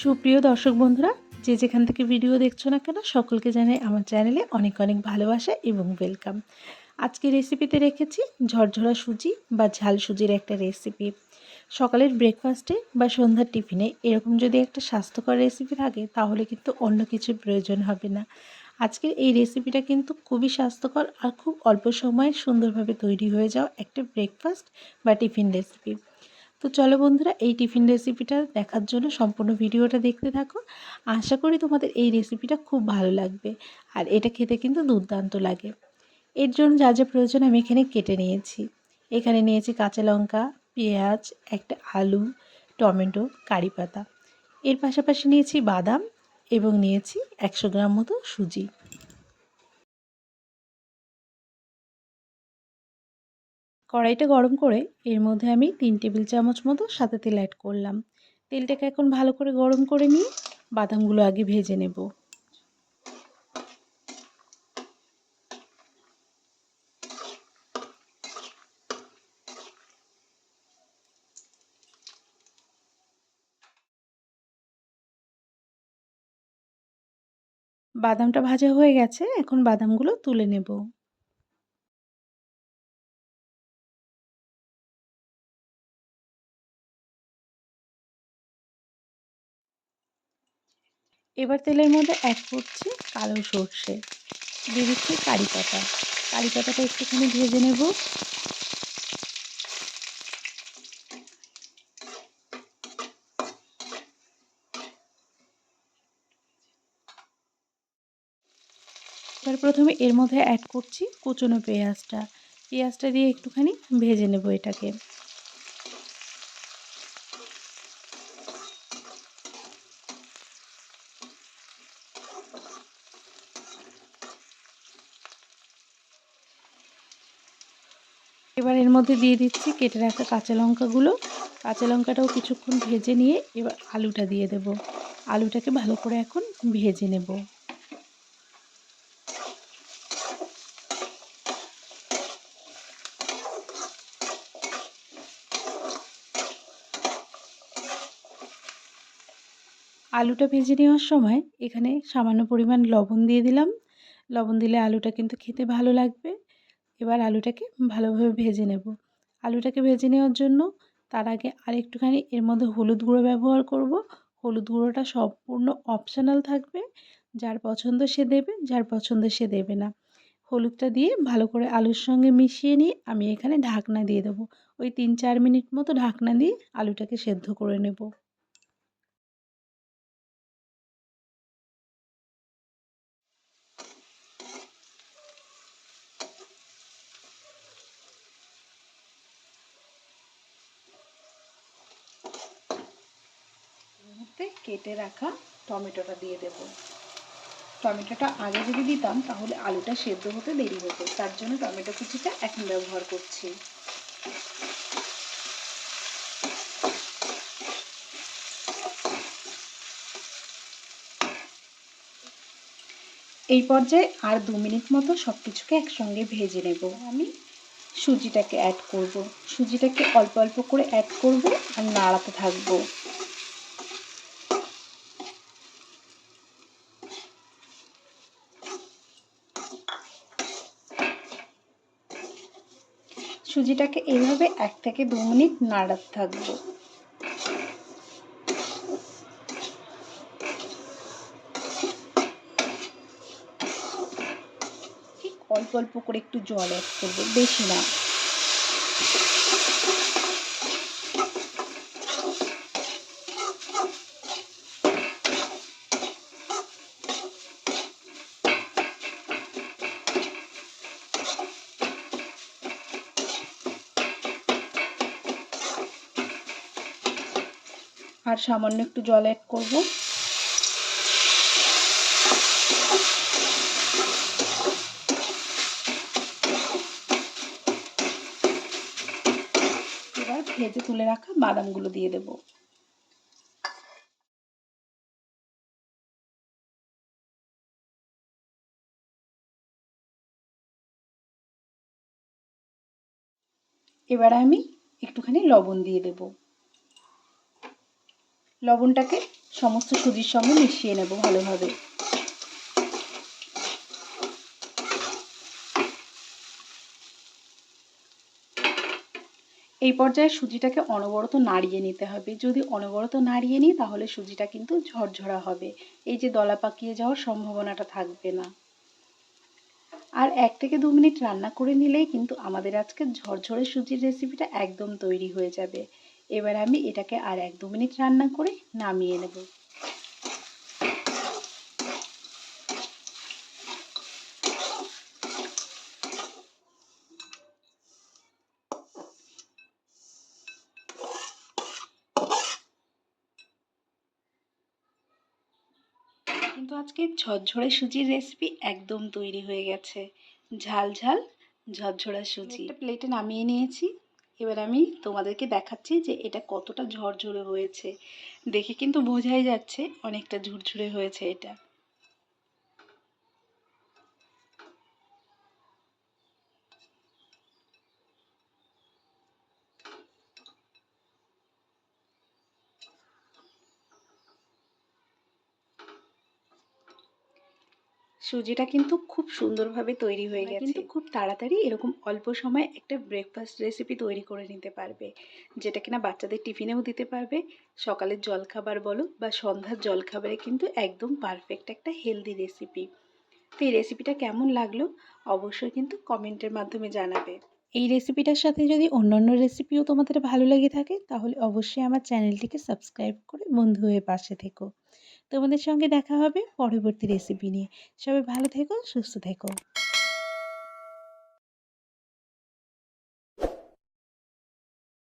সুপ্রিয় দর্শক বন্ধুরা, যে যেখান থেকে ভিডিও দেখছ না কেন, সকলকে জানাই আমার চ্যানেলে অনেক অনেক ভালোবাসা এবং ওয়েলকাম আজকে রেসিপিতে রেখেছি ঝরঝরা সুজি বা ঝাল সুজির একটা রেসিপি সকালের ব্রেকফাস্টে বা সন্ধ্যার টিফিনে এরকম যদি একটা স্বাস্থ্যকর রেসিপি থাকে, তাহলে কিন্তু অন্য কিছুর প্রয়োজন হবে না। আজকের এই রেসিপিটা কিন্তু খুবই স্বাস্থ্যকর আর খুব অল্প সময়ে সুন্দরভাবে তৈরি হয়ে যাওয়া একটা ব্রেকফাস্ট বা টিফিন রেসিপি তো চলো বন্ধুরা, এই টিফিন রেসিপিটা দেখার জন্য সম্পূর্ণ ভিডিওটা দেখতে থাকো। আশা করি তোমাদের এই রেসিপিটা খুব ভালো লাগবে আর এটা খেতে কিন্তু দুর্দান্ত লাগে। এর জন্য যা যা প্রয়োজন আমি এখানে কেটে নিয়েছি। এখানে নিয়েছি কাঁচা লঙ্কা, পেঁয়াজ, একটা আলু, টমেটো, কারি পাতা। এর পাশাপাশি নিয়েছি বাদাম এবং নিয়েছি একশো গ্রাম মতো সুজি। কড়াইটা গরম করে এর মধ্যে আমি তিন টেবিল চামচ মতো সাদা তেল অ্যাড করলাম। তেলটাকে এখন ভালো করে গরম করে নিয়ে বাদামগুলো আগে ভেজে নেব। বাদামটা ভাজা হয়ে গেছে, এখন বাদামগুলো তুলে নেব। এবার তেলের মধ্যে অ্যাড করছি কালো সর্ষে। দিয়ে দিচ্ছি কারি পাতা। কারি পাতাটা একটুখানি ভেজে নেব। এবার প্রথমে এর মধ্যে অ্যাড করছি কুচনো পেঁয়াজটা। পেঁয়াজটা দিয়ে একটুখানি ভেজে নেব এটাকে। এবার এর মধ্যে দিয়ে দিচ্ছি কেটে রাখা কাঁচা লঙ্কাগুলো। কাঁচা লঙ্কাটাও কিছুক্ষণ ভেজে নিয়ে এবার আলুটা দিয়ে দেব। আলুটাকে ভালো করে এখন ভেজে নেব। আলুটা ভেজে নেওয়ার সময় এখানে সামান্য পরিমাণ লবণ দিয়ে দিলাম। লবণ দিলে আলুটা কিন্তু খেতে ভালো লাগবে। এবার আলুটাকে ভালোভাবে ভেজে নেব। আলুটাকে ভেজে নেওয়ার জন্য তার আগে আর একটুখানি এর মধ্যে হলুদ গুঁড়ো ব্যবহার করব। হলুদ গুঁড়োটা সম্পূর্ণ অপশানাল থাকবে। যার পছন্দ সে দেবে, যার পছন্দ সে দেবে না। হলুদটা দিয়ে ভালো করে আলুর সঙ্গে মিশিয়ে নিয়ে আমি এখানে ঢাকনা দিয়ে দেবো। ওই তিন চার মিনিট মতো ঢাকনা দিয়ে আলুটাকে সেদ্ধ করে নেব। মুহূর্তে কেটে রাখা টমেটোটা দিয়ে দেব। টমেটোটা আগে যদি দিতাম, তাহলে আলুটা সেদ্ধ হতে দেরি হতো। তার জন্য টমেটো কুচিটা এখন ব্যবহার করছি। এই পর্যায়ে আর দু মিনিট মতো সব কিছুকে একসঙ্গে ভেজে নেব। আমি সুজিটাকে অ্যাড করব। সুজিটাকে অল্প অল্প করে অ্যাড করব আর নাড়াতে থাকব। সুজিটাকে এইভাবে এক থেকে দু মিনিট নাড়াতে থাকব। অল্প অল্প করে একটু জল অ্যাড করব, বেশি না। আর সামান্য একটু জল অ্যাড করব। এবার ভেজে তুলে রাখা বাদামগুলো দিয়ে দেব। এবার আমি একটুখানি লবণ দিয়ে দেবো। লবণটাকে সমস্ত সুজির সঙ্গে মিশিয়ে নেব ভালোভাবে। এই পর্যায়ে সুজিটাকে অনবরত নাড়িয়ে নিতে হবে। যদি অনবরত নাড়িয়ে নিই, তাহলে সুজিটা কিন্তু ঝরঝরা হবে। এই যে দলা পাকিয়ে যাওয়ার সম্ভাবনাটা থাকবে না। আর এক থেকে দু মিনিট রান্না করে নিলেই কিন্তু আমাদের আজকে ঝরঝরে সুজির রেসিপিটা একদম তৈরি হয়ে যাবে। এবার আমি এটাকে আর এক দু মিনিট রান্না করে নামিয়ে নেব। কিন্তু আজকে ঝরঝরে সুজির রেসিপি একদম তৈরি হয়ে গেছে। ঝাল ঝাল ঝরঝরা সুজি। প্লেটে নামিয়ে নিয়েছি। এবার আমি তোমাদেরকে দেখাচ্ছি যে এটা কতটা ঝরঝরে হয়েছে। দেখে কিন্তু বোঝাই যাচ্ছে অনেকটা ঝুরঝুরে হয়েছে এটা। সুজিটা কিন্তু খুব সুন্দরভাবে তৈরি হয়ে গেছে। কিন্তু খুব তাড়াতাড়ি এরকম অল্প সময় একটা ব্রেকফাস্ট রেসিপি তৈরি করে নিতে পারবে যেটা কিনা বাচ্চাদের টিফিনেও দিতে পারবে। সকালের জলখাবার বলো বা সন্ধ্যার জলখাবারে কিন্তু একদম পারফেক্ট একটা হেলদি রেসিপি তো এই রেসিপিটা কেমন লাগল অবশ্যই কিন্তু কমেন্টের মাধ্যমে জানাবে। এই রেসিপিটার সাথে যদি অন্যান্য রেসিপিও তোমাদের ভালো লেগে থাকে তাহলে অবশ্যই আমার চ্যানেলটিকে সাবস্ক্রাইব করে বন্ধু হয়ে পাশে থেকো। তোমাদের সঙ্গে দেখা হবে পরবর্তী রেসিপি নিয়ে। সবাই ভালো থেকো সুস্থ থেকো।